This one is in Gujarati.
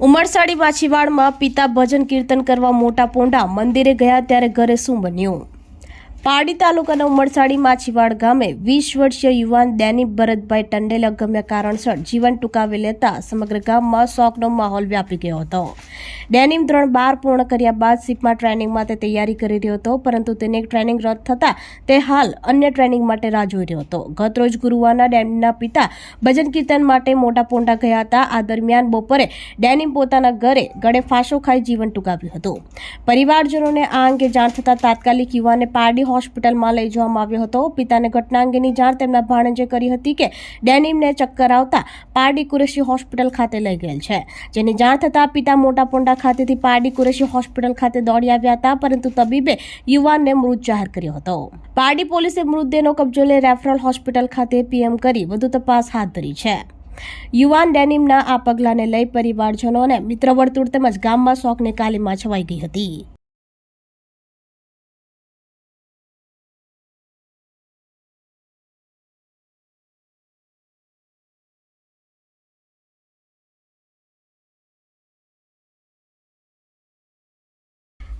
ઉમરસાડી માછીવાડમાં પિતા ભજન કીર્તન કરવા મોટા પોંડા મંદિરે ગયા ત્યારે ઘરે શું બન્યું? પારડી તાલુકાના ઉમરસાડી માછીવાડ ગામે વીસ વર્ષીય યુવાન દૈનિક ભરતભાઈ ટંડેલ અગમ્ય કારણસર જીવન ટૂંકાવી લેતા સમગ્ર ગામમાં શોકનો માહોલ વ્યાપી ગયો હતો. ડેનિમ ધોરણ બાર પૂર્ણ કર્યા બાદ સીપમાં ટ્રેનિંગ માટે તૈયારી કરી રહ્યો હતો, પરંતુ તેને ટ્રેનિંગ રદ થતા તે હાલ અન્ય ટ્રેનિંગ માટે રાહ જોઈ રહ્યો હતો. ગતરોજ ગુરુવારના ડેનિમના પિતા ભજન કીર્તન માટે મોટા પોંડા ગયા હતા. આ દરમિયાન બપોરે ડેનિમ પોતાના ઘરે ગળે ફાંસો ખાઈ જીવન ટૂંકાવ્યું હતું. પરિવારજનોને આ અંગે જાણ થતાં તાત્કાલિક યુવાને પારડી હોસ્પિટલમાં લઈ જવામાં આવ્યો હતો. પિતાને ઘટના અંગેની જાણ તેમના ભાણેજે કરી હતી કે ડેનિમને ચક્કર આવતા પારડી કુરેશી હોસ્પિટલ ખાતે લઈ ગયેલ છે. જેની જાણ થતાં પિતા મોટા પોંડા ખાતેથી પારડી કુરેશી હોસ્પિટલ ખાતે દોડી આવ્યા હતા, પરંતુ તબીબે યુવાનને મૃત જાહેર કર્યો હતો. પારડી પોલીસે મૃતદેહનો કબજો લઈ રેફરલ હોસ્પિટલ ખાતે પીએમ કરી વધુ તપાસ હાથ ધરી છે. યુવાન ડેનિમના આ પગલાંને લઈ પરિવારજનો અને મિત્ર વર્તુળ તેમજ ગામમાં શોકની કાલીમાં છવાઈ ગઈ હતી.